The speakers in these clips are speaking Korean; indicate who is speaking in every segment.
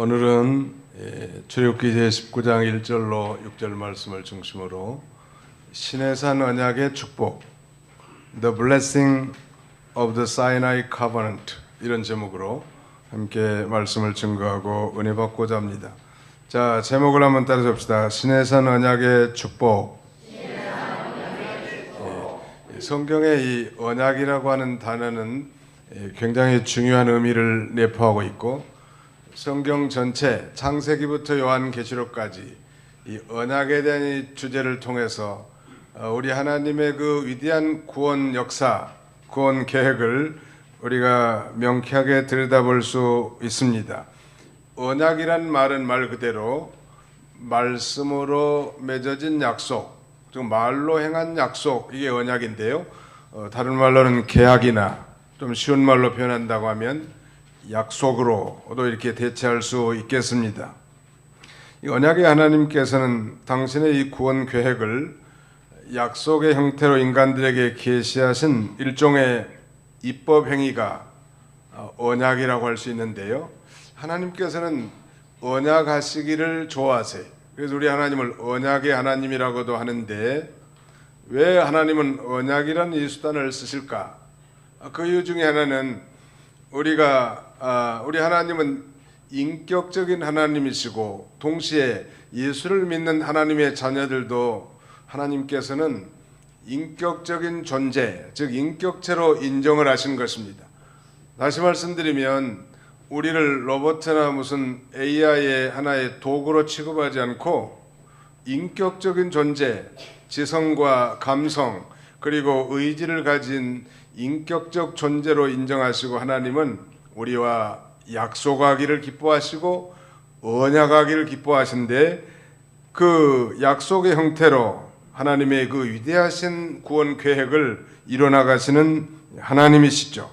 Speaker 1: 오늘은 예, 출애굽기 제 19장 1절로 6절 말씀을 중심으로 신해산 언약의 축복 The Blessing of the Sinai Covenant 이런 제목으로 함께 말씀을 증거하고 은혜 받고자 합니다. 자, 제목을 한번 따라 봅시다. 신해산 언약의 축복. 예, 성경의 이 언약이라고 하는 단어는 예, 굉장히 중요한 의미를 내포하고 있고 성경 전체 창세기부터 요한계시록까지 이 언약에 대한 이 주제를 통해서 어, 우리 하나님의 그 위대한 구원 역사, 구원 계획을 우리가 명쾌하게 들여다볼 수 있습니다. 언약이란 말은 말 그대로 말씀으로 맺어진 약속, 즉 말로 행한 약속 이게 언약인데요. 어, 다른 말로는 계약이나 좀 쉬운 말로 표현한다고 하면 약속으로도 이렇게 대체할 수 있겠습니다. 이 언약의 하나님께서는 당신의 이 구원 계획을 약속의 형태로 인간들에게 계시하신 일종의 입법 행위가 어, 언약이라고 할 수 있는데요. 하나님께서는 언약하시기를 좋아하세요. 그래서 우리 하나님을 언약의 하나님이라고도 하는데 왜 하나님은 언약이라는 이 수단을 쓰실까? 아, 그 이유 중에 하나는 우리가 아, 우리 하나님은 인격적인 하나님이시고 동시에 예수를 믿는 하나님의 자녀들도 하나님께서는 인격적인 존재, 즉 인격체로 인정을 하신 것입니다. 다시 말씀드리면 우리를 로봇이나 무슨 AI의 하나의 도구로 취급하지 않고 인격적인 존재, 지성과 감성 그리고 의지를 가진 인격적 존재로 인정하시고 하나님은 우리와 약속하기를 기뻐하시고 언약하기를 기뻐하신데 그 약속의 형태로 하나님의 그 위대하신 구원 계획을 이뤄나가시는 하나님이시죠.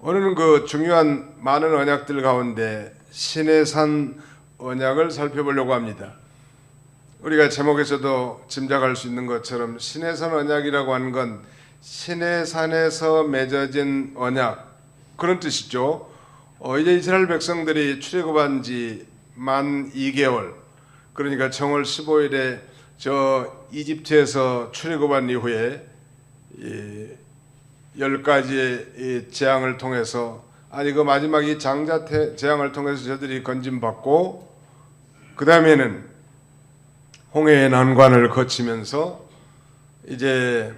Speaker 1: 오늘은 그 중요한 많은 언약들 가운데 신의 산 언약을 살펴보려고 합니다. 우리가 제목에서도 짐작할 수 있는 것처럼 신의 산 언약이라고 하는 건 신의 산에서 맺어진 언약 그런 뜻이죠. 어, 이제 이스라엘 백성들이 출애굽한 지 만 2개월 그러니까 정월 15일에 저 이집트에서 출애굽한 이후에 이, 열 가지의 이 재앙을 통해서 아니 그 마지막 이 장자 태- 재앙을 통해서 저들이 건짐받고 그 다음에는 홍해의 난관을 거치면서 이제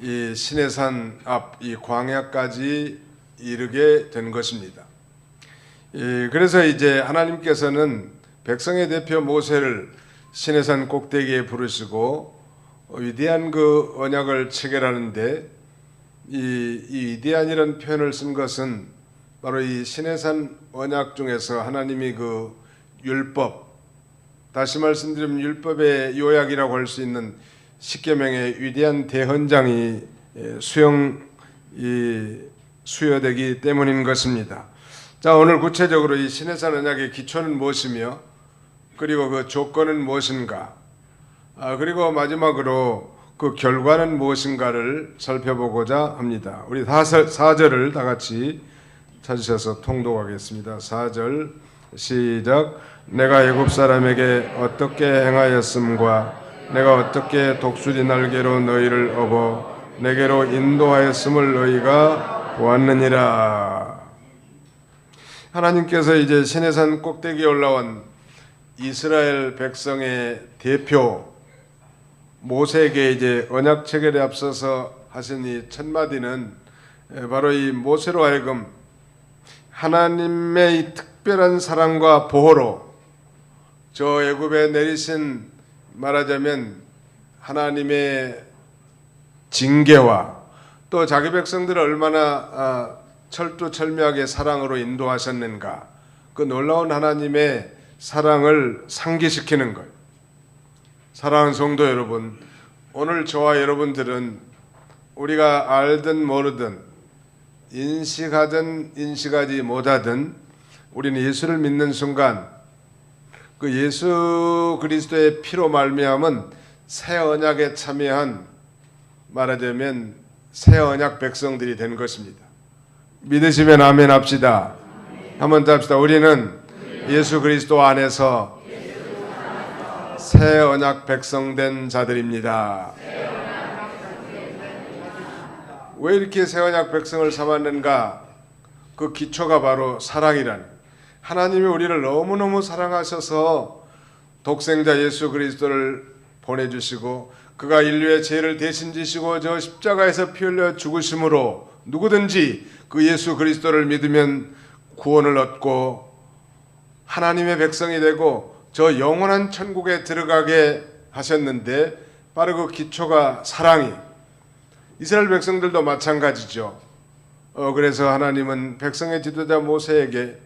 Speaker 1: 이 시내산 앞 이 광야까지 이르게 된 것입니다. 이 그래서 이제 하나님께서는 백성의 대표 모세를 시내산 꼭대기에 부르시고 위대한 그 언약을 체결하는데 이, 이 위대한이라는 표현을 쓴 것은 바로 이 시내산 언약 중에서 하나님이 그 율법 다시 말씀드리면 율법의 요약이라고 할 수 있는 십계명의 위대한 대헌장이 예, 수용 이 수여되기 때문인 것입니다. 자 오늘 구체적으로 이 시내산 언약의 기초는 무엇이며 그리고 그 조건은 무엇인가 아, 그리고 마지막으로 그 결과는 무엇인가를 살펴보고자 합니다. 우리 사절, 사절을 다 같이 찾으셔서 통독하겠습니다. 4절 시작 내가 애굽 사람에게 어떻게 행하였음과 내가 어떻게 독수리 날개로 너희를 업어 내게로 인도하였음을 너희가 보았느니라 하나님께서 이제 시내산 꼭대기에 올라온 이스라엘 백성의 대표 모세에게 이제 언약 체결에 앞서서 하신 이 첫 마디는 바로 이 모세로 하여금 하나님의 이 특별한 사랑과 보호로 저 애굽에 내리신 말하자면 하나님의 징계와 또 자기 백성들을 얼마나 아, 철두철미하게 사랑으로 인도하셨는가 그 놀라운 하나님의 사랑을 상기시키는 것. 사랑하는 성도 여러분, 오늘 저와 여러분들은 우리가 알든 모르든 인식하든 인식하지 못하든 우리는 예수를 믿는 순간 그 예수 그리스도의 피로 말미암은 새 언약에 참여한 말하자면 새 언약 백성들이 된 것입니다. 믿으시면 아멘 합시다. 한번 더 합시다. 우리는 예수 그리스도 안에서 새 언약 백성된 자들입니다. 왜 이렇게 새 언약 백성을 삼았는가? 그 기초가 바로 사랑이라는. 하나님이 우리를 너무너무 사랑하셔서 독생자 예수 그리스도를 보내주시고 그가 인류의 죄를 대신 지시고 저 십자가에서 피 흘려 죽으심으로 누구든지 그 예수 그리스도를 믿으면 구원을 얻고 하나님의 백성이 되고 저 영원한 천국에 들어가게 하셨는데 바로 그 기초가 사랑이 이스라엘 백성들도 마찬가지죠. 어, 그래서 하나님은 백성의 지도자 모세에게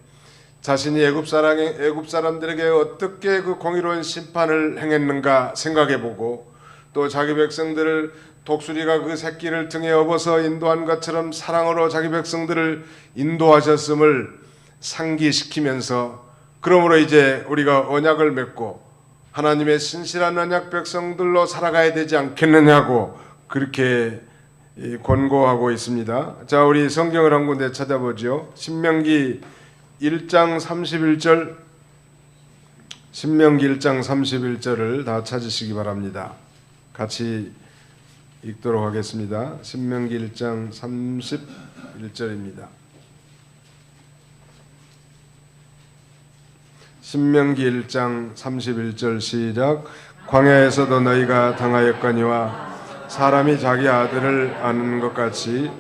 Speaker 1: 자신이 애굽 사람 애굽 사람들에게 어떻게 그 공의로운 심판을 행했는가 생각해 보고 또 자기 백성들을 독수리가 그 새끼를 등에 업어서 인도한 것처럼 사랑으로 자기 백성들을 인도하셨음을 상기시키면서 그러므로 이제 우리가 언약을 맺고 하나님의 신실한 언약 백성들로 살아가야 되지 않겠느냐고 그렇게 이 권고하고 있습니다. 자, 우리 성경을 한 군데 찾아보죠. 신명기 1장 31절 신명기 1장 31절을 다 찾으시기 바랍니다. 같이 읽도록 하겠습니다. 신명기 1장 31절입니다. 신명기 1장 31절 시작 광야에서도 너희가 당하였거니와 사람이 자기 아들을 아는 것 같이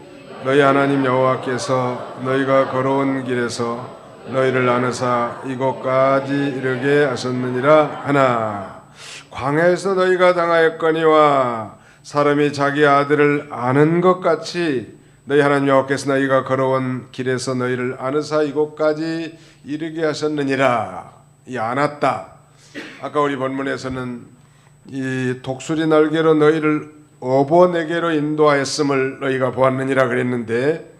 Speaker 1: 너희 하나님 여호와께서 너희가 걸어온 길에서 너희를 아느사 이곳까지 이르게 하셨느니라 하나 광야에서 너희가 당하였거니와 사람이 자기 아들을 아는 것 같이 너희 하나님 여호와께서 너희가 걸어온 길에서 너희를 아느사 이곳까지 이르게 하셨느니라. 이 안았다. 아까 우리 본문에서는 이 독수리 날개로 너희를 어보 내게로 인도하였음을 너희가 보았느니라 그랬는데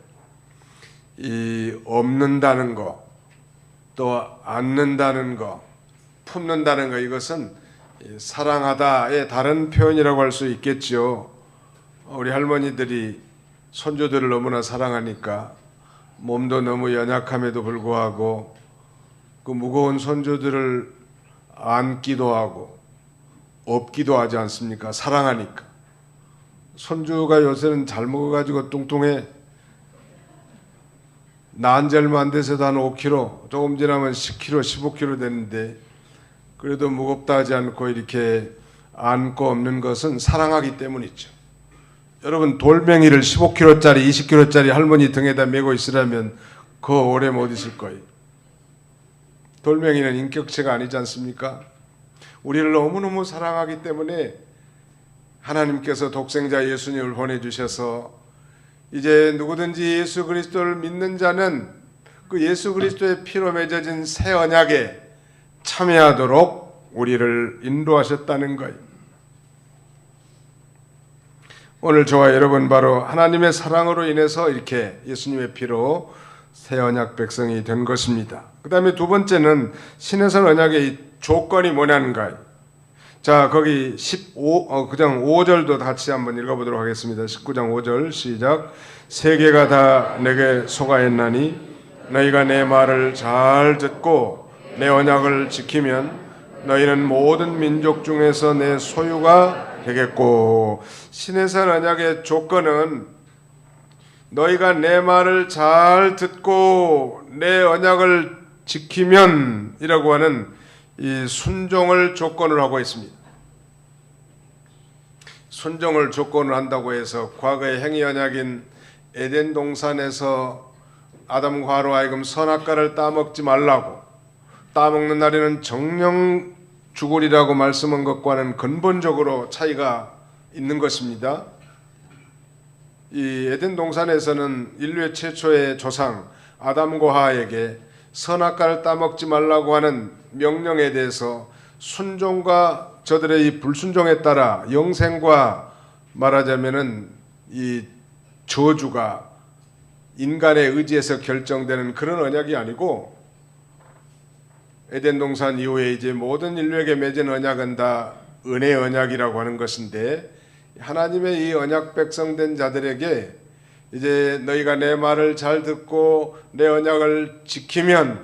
Speaker 1: 이 없는다는 거, 또 안는다는 거, 품는다는 거 이것은 이 사랑하다의 다른 표현이라고 할 수 있겠죠. 우리 할머니들이 손주들을 너무나 사랑하니까 몸도 너무 연약함에도 불구하고 그 무거운 손주들을 안기도 하고 업기도 하지 않습니까? 사랑하니까. 손주가 요새는 잘 먹어가지고 뚱뚱해. 얼마 안 돼서도 한 5kg, 조금 지나면 10kg, 15kg 되는데 그래도 무겁다 하지 않고 이렇게 안고 없는 것은 사랑하기 때문이죠. 여러분 돌멩이를 15kg짜리, 20kg짜리 할머니 등에다 메고 있으라면 그 오래 못 있을 거예요. 돌멩이는 인격체가 아니지 않습니까? 우리를 너무너무 사랑하기 때문에 하나님께서 독생자 예수님을 보내주셔서 이제 누구든지 예수 그리스도를 믿는 자는 그 예수 그리스도의 피로 맺어진 새 언약에 참여하도록 우리를 인도하셨다는 거예요. 오늘 저와 여러분 바로 하나님의 사랑으로 인해서 이렇게 예수님의 피로 새 언약 백성이 된 것입니다. 그 다음에 두 번째는 신해선 언약의 조건이 뭐냐는가요? 자, 거기 15, 어, 그장 5절도 같이 한번 읽어보도록 하겠습니다. 19장 5절 시작. 세계가 다 내게 속아했나니 너희가 내 말을 잘 듣고 내 언약을 지키면 너희는 모든 민족 중에서 내 소유가 되겠고 신해산 언약의 조건은 너희가 내 말을 잘 듣고 내 언약을 지키면이라고 하는 이 순종을 조건을 하고 있습니다. 순종을 조건을 한다고 해서 과거의 행위 언약인 에덴 동산에서 아담과 하로 하여금 선악과를 따먹지 말라고 따먹는 날에는 정령 죽으리라고 말씀한 것과는 근본적으로 차이가 있는 것입니다. 이 에덴 동산에서는 인류의 최초의 조상 아담과 하에게 선악과를 따먹지 말라고 하는 명령에 대해서 순종과 저들의 이 불순종에 따라 영생과 말하자면은 이 저주가 인간의 의지에서 결정되는 그런 언약이 아니고 에덴 동산 이후에 이제 모든 인류에게 맺은 언약은 다 은혜 언약이라고 하는 것인데 하나님의 이 언약 백성된 자들에게 이제 너희가 내 말을 잘 듣고 내 언약을 지키면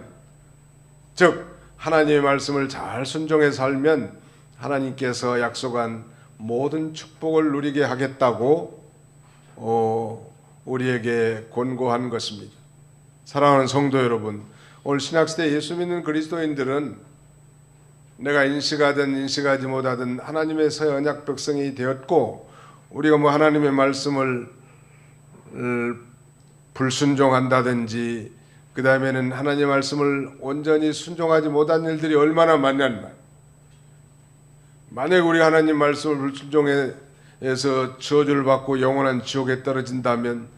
Speaker 1: 즉 하나님의 말씀을 잘 순종해 살면 하나님께서 약속한 모든 축복을 누리게 하겠다고 어, 우리에게 권고한 것입니다. 사랑하는 성도 여러분, 오늘 신약시대 예수 믿는 그리스도인들은 내가 인식하든 인식하지 못하든 하나님의 새 언약 백성이 되었고 우리가 뭐 하나님의 말씀을 을 불순종한다든지 그 다음에는 하나님의 말씀을 온전히 순종하지 못한 일들이 얼마나 많냔 말. 만약 우리 하나님 말씀을 불순종해서 저주를 받고 영원한 지옥에 떨어진다면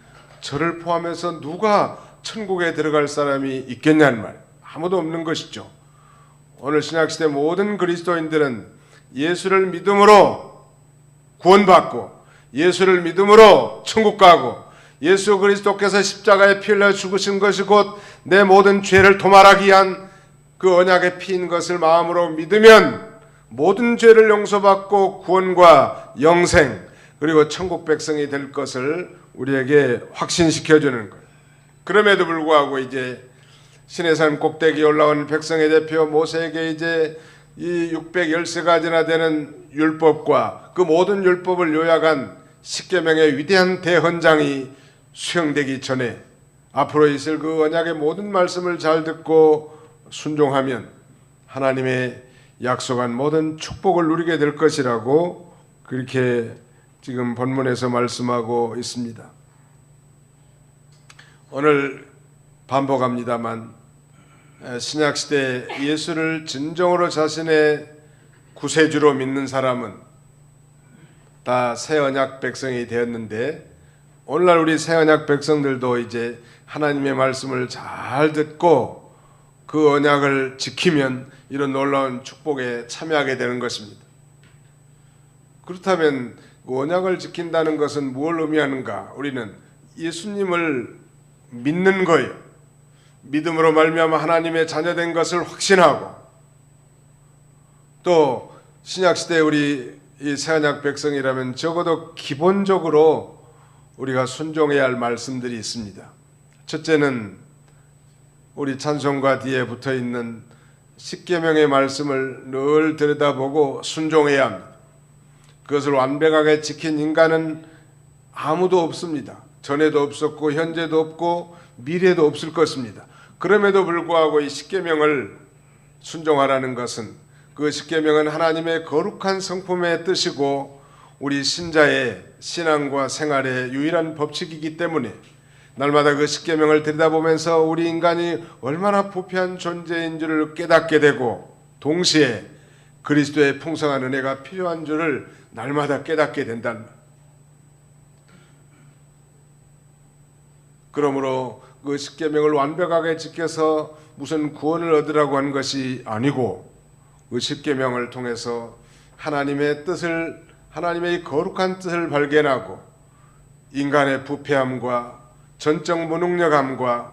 Speaker 1: 저를 포함해서 누가 천국에 들어갈 사람이 있겠냐는 말. 아무도 없는 것이죠. 오늘 신약시대 모든 그리스도인들은 예수를 믿음으로 구원받고 예수를 믿음으로 천국 가고 예수 그리스도께서 십자가에 피 흘려 죽으신 것이 곧 내 모든 죄를 도말하기 위한 그 언약의 피인 것을 마음으로 믿으면 모든 죄를 용서받고 구원과 영생 그리고 천국 백성이 될 것을 우리에게 확신시켜 주는 거예요. 그럼에도 불구하고 이제 신의 산 꼭대기에 올라온 백성의 대표 모세에게 이제 이 613가지나 되는 율법과 그 모든 율법을 요약한 십계명의 위대한 대헌장이 수행되기 전에 앞으로 있을 그 언약의 모든 말씀을 잘 듣고 순종하면 하나님의 약속한 모든 축복을 누리게 될 것이라고 그렇게 지금 본문에서 말씀하고 있습니다. 오늘 반복합니다만 신약 시대 예수를 진정으로 자신의 구세주로 믿는 사람은 다 새 언약 백성이 되었는데 오늘날 우리 새 언약 백성들도 이제 하나님의 말씀을 잘 듣고 그 언약을 지키면 이런 놀라운 축복에 참여하게 되는 것입니다. 그렇다면 그 언약을 지킨다는 것은 무엇을 의미하는가? 우리는 예수님을 믿는 거예요. 믿음으로 말미암아 하나님의 자녀된 것을 확신하고 또 신약 시대 우리 이 새언약 백성이라면 적어도 기본적으로 우리가 순종해야 할 말씀들이 있습니다. 첫째는 우리 찬송가 뒤에 붙어 있는 십계명의 말씀을 늘 들여다보고 순종해야 합니다. 그것을 완벽하게 지킨 인간은 아무도 없습니다. 전에도 없었고 현재도 없고 미래도 없을 것입니다. 그럼에도 불구하고 이 십계명을 순종하라는 것은 그 십계명은 하나님의 거룩한 성품의 뜻이고 우리 신자의 신앙과 생활의 유일한 법칙이기 때문에 날마다 그 십계명을 들여다보면서 우리 인간이 얼마나 부패한 존재인 줄을 깨닫게 되고 동시에 그리스도의 풍성한 은혜가 필요한 줄을 날마다 깨닫게 된다는 말. 그러므로 그 십계명을 완벽하게 지켜서 무슨 구원을 얻으라고 한 것이 아니고 그 십계명을 통해서 하나님의 뜻을 하나님의 거룩한 뜻을 발견하고 인간의 부패함과 전적 무능력함과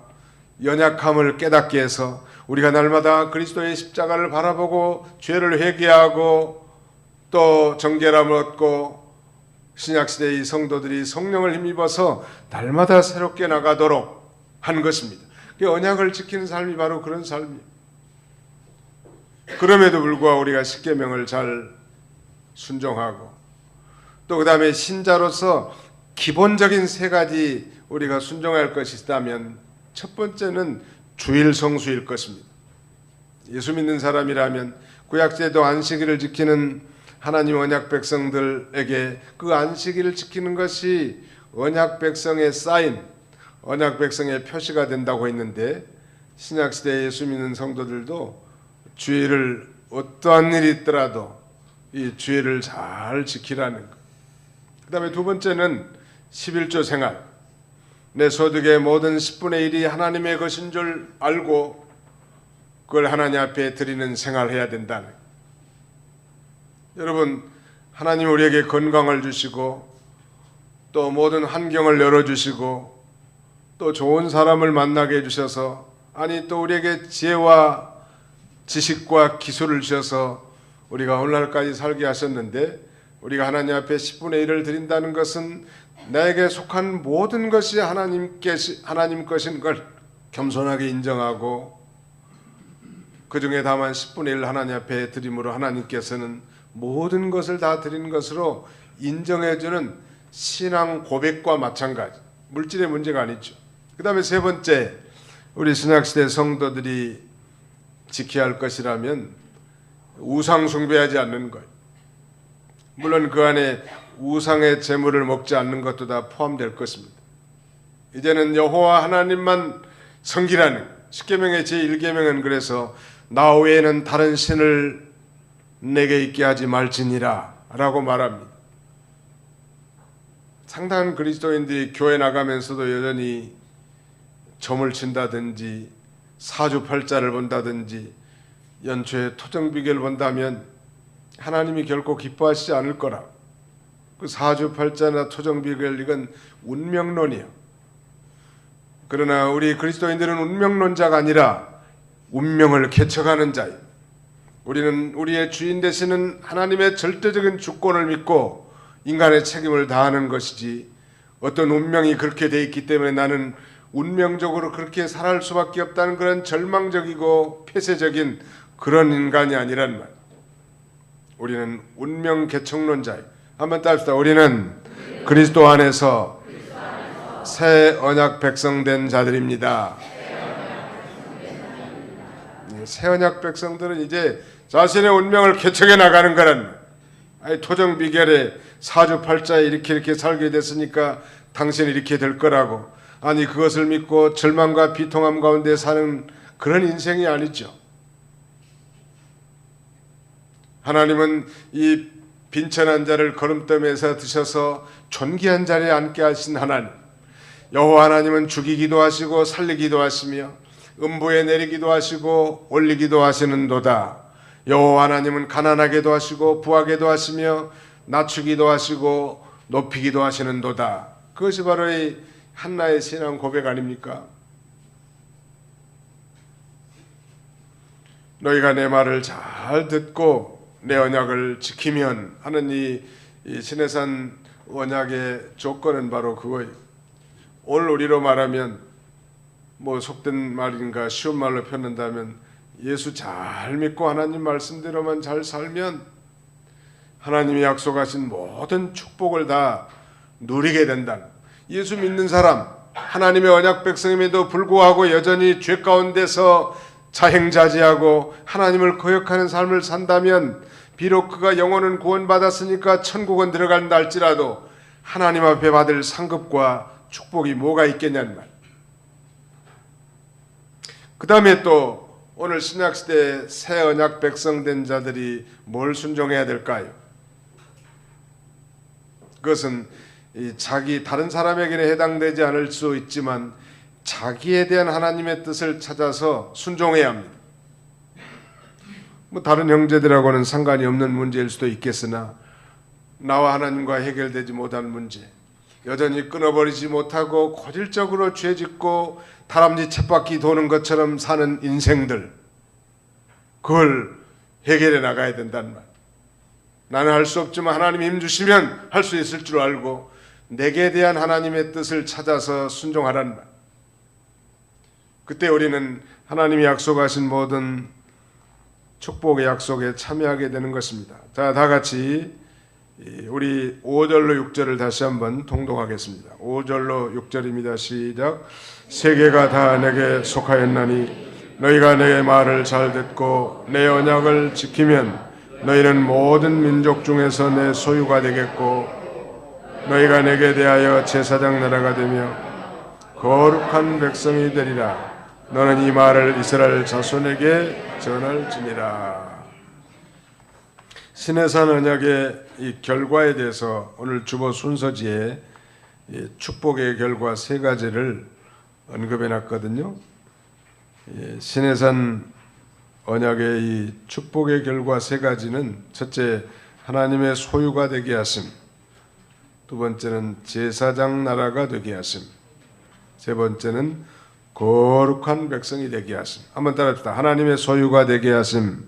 Speaker 1: 연약함을 깨닫게 해서 우리가 날마다 그리스도의 십자가를 바라보고 죄를 회개하고 또 정결함을 얻고 신약 시대의 성도들이 성령을 힘입어서 날마다 새롭게 나가도록 한 것입니다. 그 언약을 지키는 삶이 바로 그런 삶이에요. 그럼에도 불구하고 우리가 십계명을 잘 순종하고 또 그다음에 신자로서 기본적인 세 가지 우리가 순종할 것이 있다면 첫 번째는 주일 성수일 것입니다. 예수 믿는 사람이라면 구약제도 안식일을 지키는 하나님 언약 백성들에게 그 안식일을 지키는 것이 언약 백성의 사인, 언약 백성의 표시가 된다고 했는데 신약 시대 예수 믿는 성도들도 주일을 어떠한 일이 있더라도 이 주일을 잘 지키라는 것. 그다음에 두 번째는 11조 생활. 내 소득의 모든 10분의 1이 하나님의 것인 줄 알고 그걸 하나님 앞에 드리는 생활해야 된다는. 여러분 하나님 우리에게 건강을 주시고 또 모든 환경을 열어 주시고 또 좋은 사람을 만나게 해 주셔서 아니 또 우리에게 지혜와 지식과 기술을 주셔서 우리가 오늘날까지 살게 하셨는데 우리가 하나님 앞에 10분의 1을 드린다는 것은 나에게 속한 모든 것이 하나님께 하나님 것인 걸 겸손하게 인정하고 그 중에 다만 10분의 1 하나님 앞에 드림으로 하나님께서는 모든 것을 다 드린 것으로 인정해주는 신앙 고백과 마찬가지. 물질의 문제가 아니죠. 그 다음에 세 번째, 우리 신약시대 성도들이 지켜야 할 것이라면 우상 숭배하지 않는 것. 물론 그 안에 우상의 재물을 먹지 않는 것도 다 포함될 것입니다. 이제는 여호와 하나님만 섬기라는 십계명의 제1계명은 그래서 나 외에는 다른 신을 내게 있게 하지 말지니라 라고 말합니다. 상당한 그리스도인들이 교회 나가면서도 여전히 점을 친다든지 사주팔자를 본다든지 연초에 토정비결 본다면 하나님이 결코 기뻐하시지 않을 거라. 그 사주팔자나 토정비결 이건 운명론이야. 그러나 우리 그리스도인들은 운명론자가 아니라 운명을 개척하는 자예요. 우리는 우리의 주인 되시는 하나님의 절대적인 주권을 믿고 인간의 책임을 다하는 것이지 어떤 운명이 그렇게 돼 있기 때문에 나는 운명적으로 그렇게 살아갈 수밖에 없다는 그런 절망적이고 폐쇄적인 그런 인간이 아니란 말. 우리는 운명 개척론자예요. 한번 따릅시다. 우리는 그리스도 안에서 새 언약 백성된 자들입니다. 네, 새 언약 백성들은 이제 자신의 운명을 개척해 나가는 아니 토정 비결에 사주팔자에 이렇게 이렇게 살게 됐으니까 당신이 이렇게 될 거라고 아니 그것을 믿고 절망과 비통함 가운데 사는 그런 인생이 아니죠. 하나님은 이 빈천한 자를 거름떠에서 드셔서 존귀한 자리에 앉게 하신 하나님. 여호와 하나님은 죽이기도 하시고 살리기도 하시며 음부에 내리기도 하시고 올리기도 하시는도다. 여호와 하나님은 가난하게도 하시고 부하게도 하시며 낮추기도 하시고 높이기도 하시는도다. 그것이 바로 이 한나의 신앙 고백 아닙니까? 너희가 내 말을 잘 듣고 내 언약을 지키면 하는 이, 이 신해산 언약의 조건은 바로 그거예요. 오늘 우리로 말하면 뭐 속된 말인가 쉬운 말로 표현한다면 예수 잘 믿고 하나님 말씀대로만 잘 살면 하나님이 약속하신 모든 축복을 다 누리게 된다. 예수 믿는 사람 하나님의 언약 백성임에도 불구하고 여전히 죄 가운데서 자행자지하고 하나님을 거역하는 삶을 산다면 비록 그가 영혼은 구원받았으니까 천국은 들어간다 할지라도 하나님 앞에 받을 상급과 축복이 뭐가 있겠냐는 말. 그 다음에 또 오늘 신약 시대 새 언약 백성 된 자들이 뭘 순종해야 될까요? 그것은 자기 다른 사람에게는 해당되지 않을 수 있지만 자기에 대한 하나님의 뜻을 찾아서 순종해야 합니다. 뭐 다른 형제들하고는 상관이 없는 문제일 수도 있겠으나 나와 하나님과 해결되지 못한 문제, 여전히 끊어버리지 못하고 고질적으로 죄짓고 다람쥐 쳇바퀴 도는 것처럼 사는 인생들, 그걸 해결해 나가야 된다는 말. 나는 할 수 없지만 하나님 힘 주시면 할 수 있을 줄 알고 내게 대한 하나님의 뜻을 찾아서 순종하라는 말. 그때 우리는 하나님이 약속하신 모든 축복의 약속에 참여하게 되는 것입니다. 자, 다 같이 우리 5절로 6절을 다시 한번 통독하겠습니다. 5절로 6절입니다. 시작. 세계가 다 내게 속하였나니 너희가 내 말을 잘 듣고 내 언약을 지키면 너희는 모든 민족 중에서 내 소유가 되겠고 너희가 내게 대하여 제사장 나라가 되며 거룩한 백성이 되리라. 너는 이 말을 이스라엘 자손에게 전할지니라. 신해산 언약의 이 결과에 대해서 오늘 주보 순서지에 축복의 결과 세 가지를 언급해 놨거든요. 신해산 언약의 이 축복의 결과 세 가지는 첫째 하나님의 소유가 되게 하심, 두 번째는 제사장 나라가 되게 하심, 세 번째는 거룩한 백성이 되게 하심. 한번 따라합시다. 하나님의 소유가 되게 하심.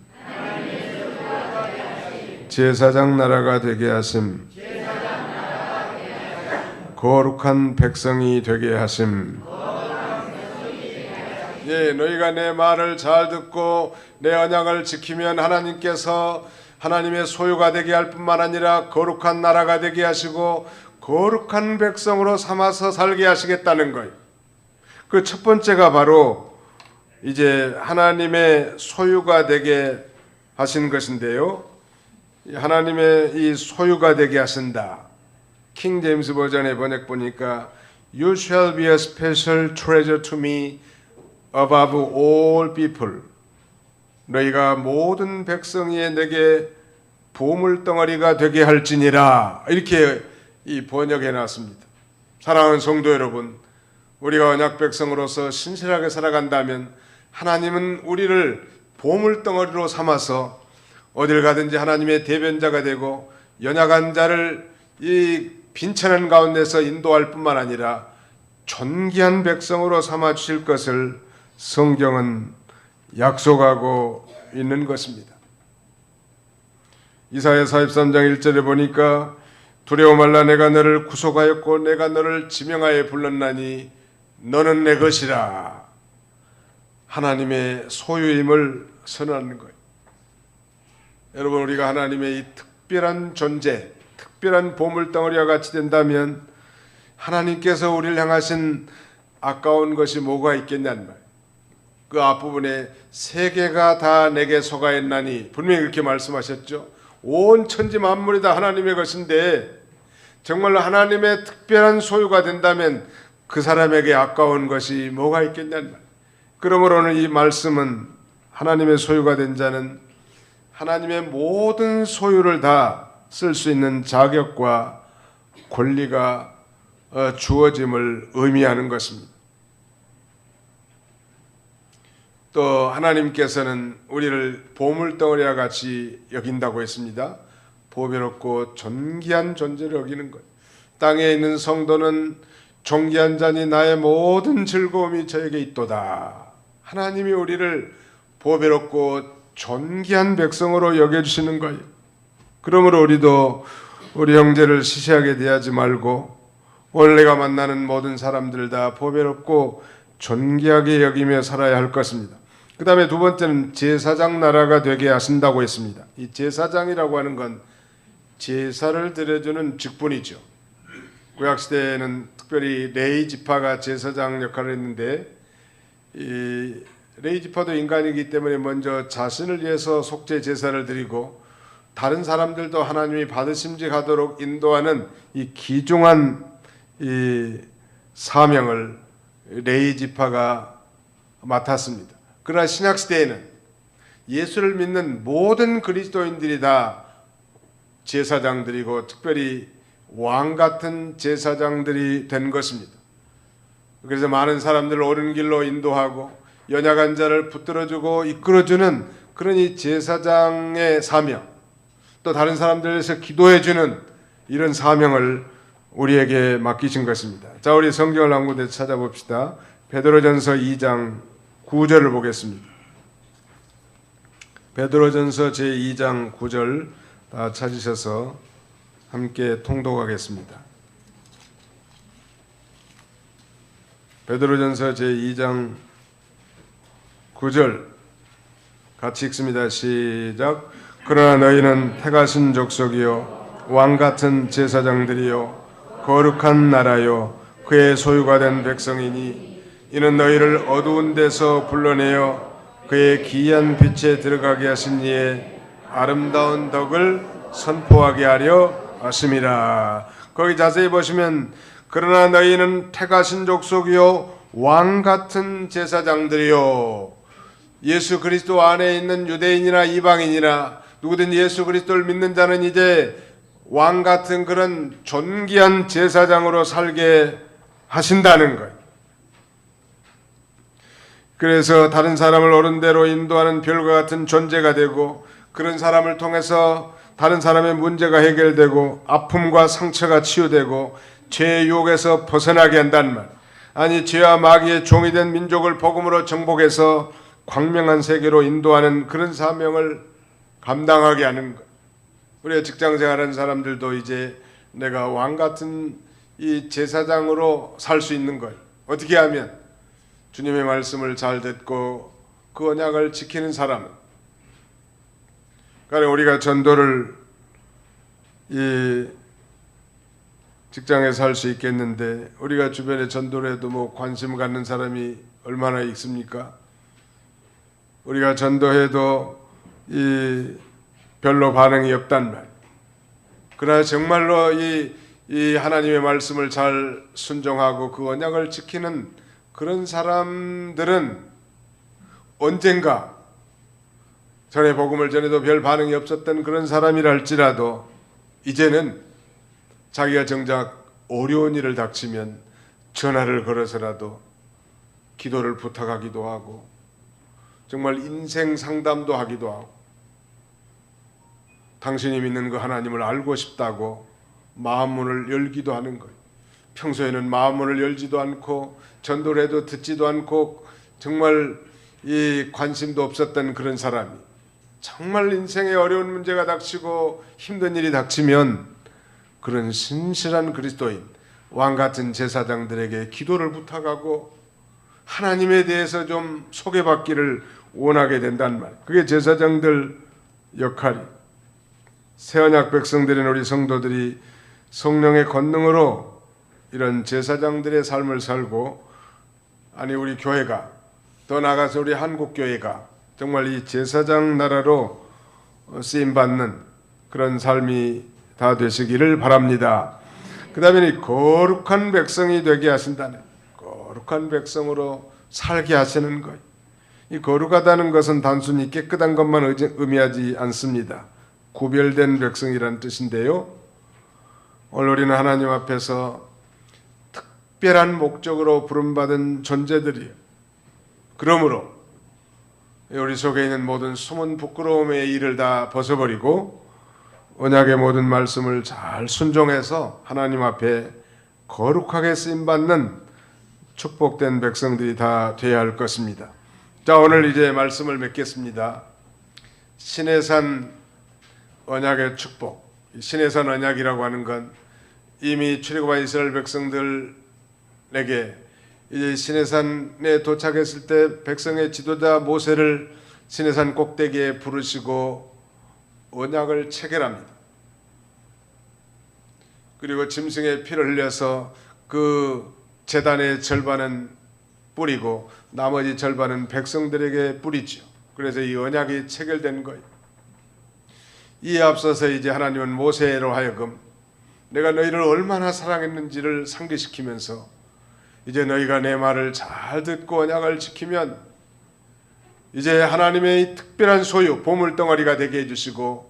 Speaker 1: 제사장 나라가 되게 하심. 거룩한 백성이 되게 하심. 예, 너희가 내 말을 잘 듣고 내 언약을 지키면 하나님께서 하나님의 소유가 되게 할 뿐만 아니라 거룩한 나라가 되게 하시고 거룩한 백성으로 삼아서 살게 하시겠다는 거예요. 그 첫 번째가 바로 이제 하나님의 소유가 되게 하신 것인데요. 하나님의 이 소유가 되게 하신다. 킹 제임스 버전의 번역 보니까 You shall be a special treasure to me above all people. 너희가 모든 백성이 내게 보물 덩어리가 되게 할지니라. 이렇게 이 번역해 놨습니다. 사랑하는 성도 여러분, 우리가 언약 백성으로서 신실하게 살아간다면 하나님은 우리를 보물 덩어리로 삼아서 어딜 가든지 하나님의 대변자가 되고 연약한 자를 이 빈천한 가운데서 인도할 뿐만 아니라 존귀한 백성으로 삼아 주실 것을 성경은 약속하고 있는 것입니다. 이사야 43장 1절에 보니까 두려워 말라 내가 너를 구속하였고 내가 너를 지명하여 불렀나니 너는 내 것이라 하나님의 소유임을 선언하는 거예요. 여러분 우리가 하나님의 이 특별한 존재, 특별한 보물 덩어리와 같이 된다면 하나님께서 우리를 향하신 아까운 것이 뭐가 있겠냐는 말. 그 앞부분에 세계가 다 내게 속하였나니 분명히 그렇게 말씀하셨죠. 온 천지 만물이 다 하나님의 것인데 정말로 하나님의 특별한 소유가 된다면 그 사람에게 아까운 것이 뭐가 있겠냐는 말. 그러므로 오늘 이 말씀은 하나님의 소유가 된 자는 하나님의 모든 소유를 다 쓸 수 있는 자격과 권리가 어, 주어짐을 의미하는 것입니다. 또 하나님께서는 우리를 보물덩어리와 같이 여긴다고 했습니다. 보배롭고 존귀한 존재를 여기는 것. 땅에 있는 성도는 존귀한 자니 나의 모든 즐거움이 저에게 있도다. 하나님이 우리를 보배롭고 존귀한 백성으로 여겨주시는 거예요. 그러므로 우리도 우리 형제를 시시하게 대하지 말고 내가 만나는 모든 사람들 다 보배롭고 존귀하게 여기며 살아야 할 것입니다. 그 다음에 두 번째는 제사장 나라가 되게 하신다고 했습니다. 이 제사장이라고 하는 건 제사를 드려주는 직분이죠. 구약시대에는 특별히 레이 지파가 제사장 역할을 했는데 이 레이 지파도 인간이기 때문에 먼저 자신을 위해서 속죄 제사를 드리고 다른 사람들도 하나님이 받으심직 하도록 인도하는 이 귀중한 이 사명을 레이 지파가 맡았습니다. 그러나 신약 시대에는 예수를 믿는 모든 그리스도인들이 다 제사장들이고 특별히 왕 같은 제사장들이 된 것입니다. 그래서 많은 사람들을 옳은 길로 인도하고 연약한 자를 붙들어주고 이끌어주는 그런 이 제사장의 사명, 또 다른 사람들에서 기도해주는 이런 사명을 우리에게 맡기신 것입니다. 자, 우리 성경을 한 군데 찾아봅시다. 베드로전서 2장 9절을 보겠습니다. 베드로전서 제 2장 9절 다 찾으셔서 함께 통독하겠습니다. 베드로전서 제 2장 9절 같이 읽습니다. 시작. 그러나 너희는 택하신 족속이요 왕 같은 제사장들이요 거룩한 나라요 그의 소유가 된 백성이니 이는 너희를 어두운 데서 불러내어 그의 기이한 빛에 들어가게 하신 이의 아름다운 덕을 선포하게 하려 하심이라. 거기 자세히 보시면 그러나 너희는 택하신 족속이요 왕 같은 제사장들이요 예수 그리스도 안에 있는 유대인이나 이방인이나 누구든 예수 그리스도를 믿는 자는 이제 왕 같은 그런 존귀한 제사장으로 살게 하신다는 거예요. 그래서 다른 사람을 옳은 대로 인도하는 별과 같은 존재가 되고 그런 사람을 통해서 다른 사람의 문제가 해결되고 아픔과 상처가 치유되고 죄의 유혹에서 벗어나게 한다는 말. 아니 죄와 마귀의 종이 된 민족을 복음으로 정복해서 광명한 세계로 인도하는 그런 사명을 감당하게 하는 것. 우리가 직장 생활하는 사람들도 이제 내가 왕 같은 이 제사장으로 살 수 있는 걸 어떻게 하면 주님의 말씀을 잘 듣고 그 언약을 지키는 사람은 그러니까 우리가 전도를 이 직장에서 할 수 있겠는데 우리가 주변에 전도를 해도 뭐 관심 갖는 사람이 얼마나 있습니까? 우리가 전도해도 이 별로 반응이 없단 말. 그러나 정말로 이, 이 하나님의 말씀을 잘 순종하고 그 언약을 지키는 그런 사람들은 언젠가 전에 복음을 전해도 별 반응이 없었던 그런 사람이라 할지라도 이제는 자기가 정작 어려운 일을 닥치면 전화를 걸어서라도 기도를 부탁하기도 하고 정말 인생 상담도 하기도 하고 당신이 믿는 그 하나님을 알고 싶다고 마음 문을 열기도 하는 거예요. 평소에는 마음 문을 열지도 않고 전도를 해도 듣지도 않고 정말 이 관심도 없었던 그런 사람이 정말 인생에 어려운 문제가 닥치고 힘든 일이 닥치면 그런 신실한 그리스도인 왕 같은 제사장들에게 기도를 부탁하고 하나님에 대해서 좀 소개받기를 원하게 된단 말. 그게 제사장들 역할이. 새언약 백성들인 우리 성도들이 성령의 권능으로 이런 제사장들의 삶을 살고 아니 우리 교회가 더 나아가서 우리 한국 교회가 정말 이 제사장 나라로 쓰임 받는 그런 삶이 다 되시기를 바랍니다. 그다음에 이 거룩한 백성이 되게 하신다는 거룩한 백성으로 살게 하시는 것. 이 거룩하다는 것은 단순히 깨끗한 것만 의미하지 않습니다. 구별된 백성이라는 뜻인데요. 오늘 우리는 하나님 앞에서 특별한 목적으로 부름받은 존재들이에요. 그러므로 우리 속에 있는 모든 숨은 부끄러움의 일을 다 벗어버리고 언약의 모든 말씀을 잘 순종해서 하나님 앞에 거룩하게 쓰임 받는 축복된 백성들이 다 되어야 할 것입니다. 자, 오늘 이제 말씀을 맺겠습니다. 신의 산 언약의 축복. 이 신의 산 언약이라고 하는 건 이미 출애굽한 이스라엘 백성들에게 이제 신의 산에 도착했을 때 백성의 지도자 모세를 신의 산 꼭대기에 부르시고 언약을 체결합니다. 그리고 짐승의 피를 흘려서 그 재단의 절반은 뿌리고 나머지 절반은 백성들에게 뿌리죠. 그래서 이 언약이 체결된 거예요. 이에 앞서서 이제 하나님은 모세로 하여금 내가 너희를 얼마나 사랑했는지를 상기시키면서 이제 너희가 내 말을 잘 듣고 언약을 지키면 이제 하나님의 이 특별한 소유 보물 덩어리가 되게 해주시고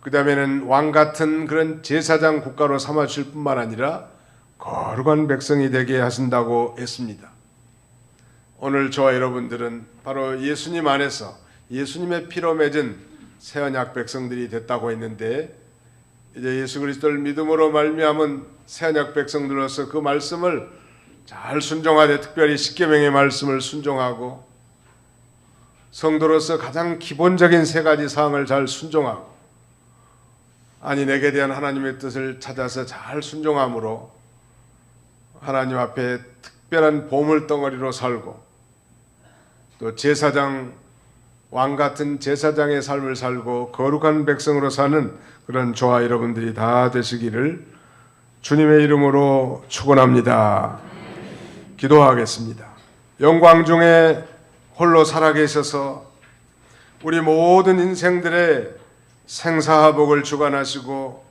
Speaker 1: 그 다음에는 왕 같은 그런 제사장 국가로 삼아 주실 뿐만 아니라 거룩한 백성이 되게 하신다고 했습니다. 오늘 저와 여러분들은 바로 예수님 안에서 예수님의 피로 맺은 새 언약 백성들이 됐다고 했는데 이제 예수 그리스도를 믿음으로 말미암은 새 언약 백성들로서 그 말씀을 잘 순종하되 특별히 십계명의 말씀을 순종하고 성도로서 가장 기본적인 세 가지 사항을 잘 순종하고 아니 내게 대한 하나님의 뜻을 찾아서 잘 순종함으로 하나님 앞에 특별한 보물 덩어리로 살고 또 제사장 왕 같은 제사장의 삶을 살고 거룩한 백성으로 사는 그런 저와 여러분들이 다 되시기를 주님의 이름으로 축원합니다. 기도하겠습니다. 영광 중에 홀로 살아계셔서 우리 모든 인생들의 생사화복을 주관하시고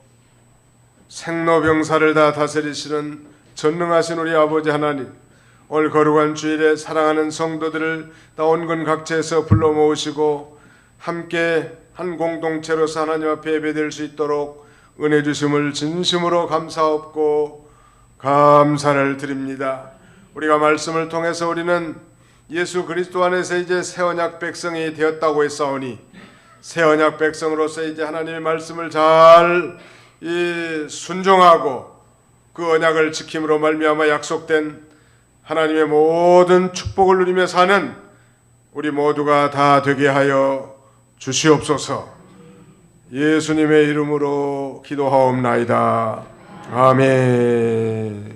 Speaker 1: 생로병사를 다 다스리시는 전능하신 우리 아버지 하나님 오늘 거룩한 주일에 사랑하는 성도들을 다 온건 각지에서 불러 모으시고 함께 한 공동체로서 하나님 앞에 예배될 수 있도록 은혜 주심을 진심으로 감사하고 감사를 드립니다. 우리가 말씀을 통해서 우리는 예수 그리스도 안에서 이제 새 언약 백성이 되었다고 했사오니 새 언약 백성으로서 이제 하나님의 말씀을 잘이 순종하고 그 언약을 지킴으로 말미암아 약속된 하나님의 모든 축복을 누리며 사는 우리 모두가 다 되게 하여 주시옵소서. 예수님의 이름으로 기도하옵나이다. 아멘.